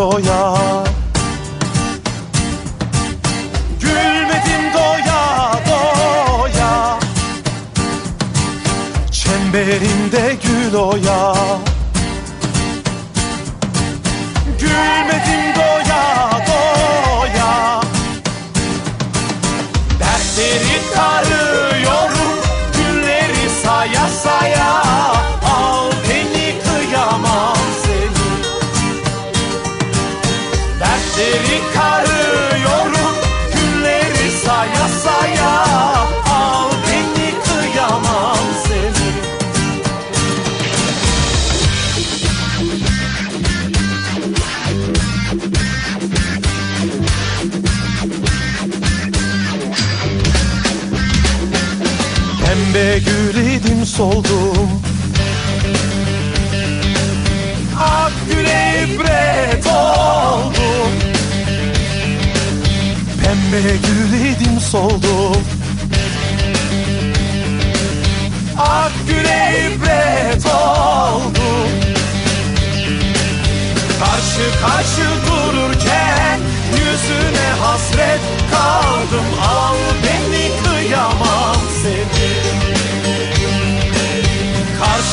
doya Gülmedim doya doya. Çemberinde gül oya. Dertleri karıyorum Günleri saya saya. Al beni kıyamam seni. Pembe gül idim soldum Ak güle ibret oldum Pembe gül idim soldum Ak güle ibret oldum Karşı karşı dururken Yüzüne hasret kaldım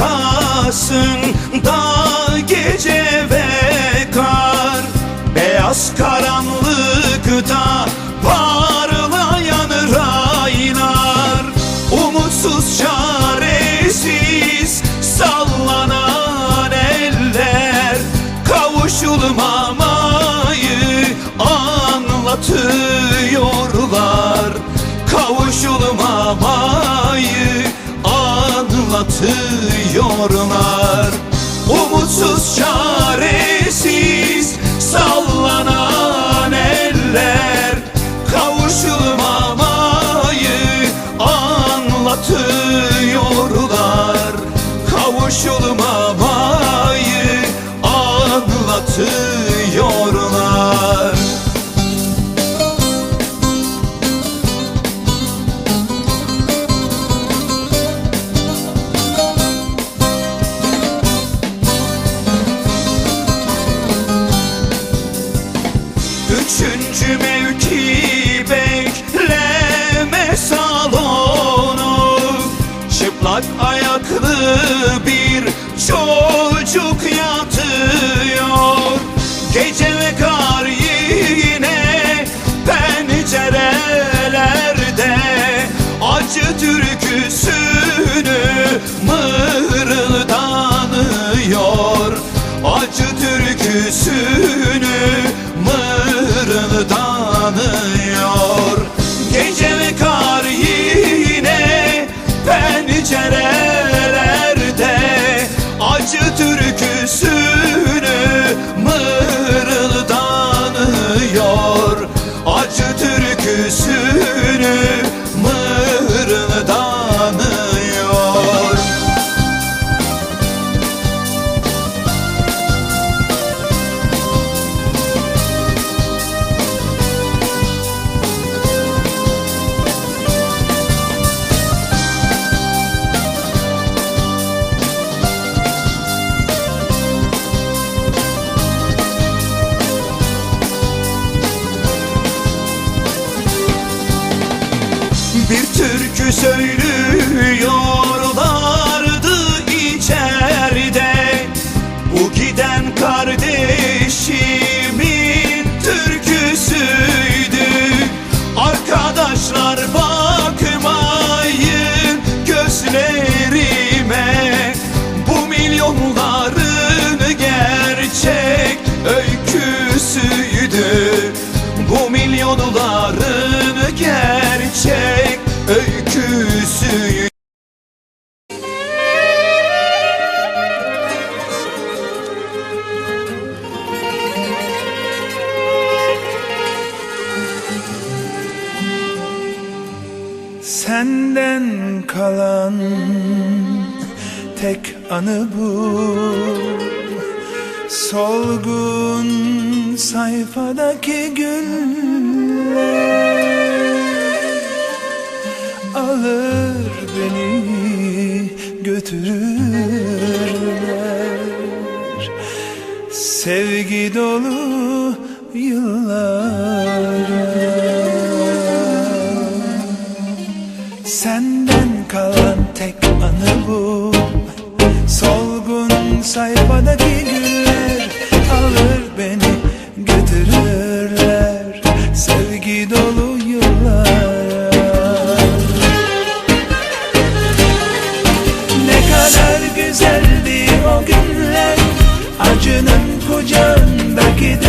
Arkasında gece ve kar. Beyaz karanlıkta parlayan raylar. Umutsuz çaresiz sallanan eller. Kavuşulmamayı anlatıyorlar anlatıyorlar Umutsuz çaresiz sallanan eller. Kavuşulmamayı anlatıyorlar. Kavuşulmamayı anlatıyorlar mevki bekleme salonu. Çıplak ayaklı bir çocuk yatıyor. Gece ve kar yine pencerelerde. Acı türküsünü mırıldanıyor. Acı türküsünü mırıldanıyor giden Senden kalan tek anı bu. Solgun sayfadaki güller Alır beni götürürler. Sevgi dolu yıllara kalan tek anı bu. Solgun sayfadaki güller Alır beni götürürler Sevgi dolu yıllara. Ne kadar güzeldi o günler Acının kucağındaki düşler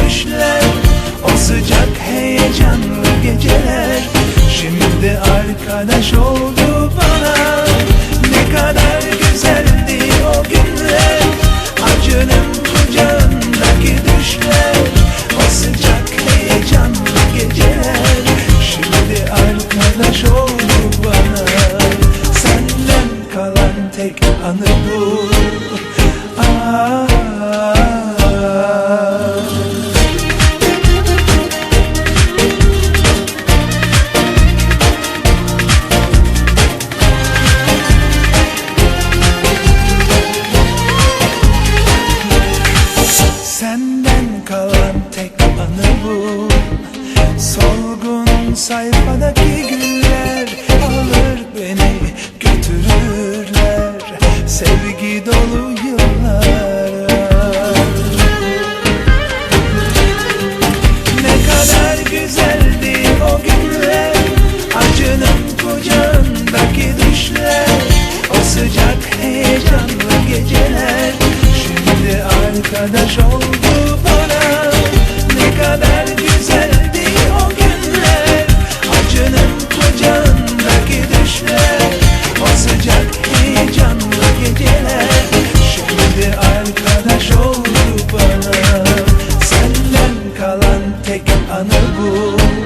dolu yıllara Ne kadar güzeldi o günler. Acının kucağındaki düşler. O sıcak heyecanlı geceler. Şimdi arkadaş oldu bana. Ne kadar güzel Oh.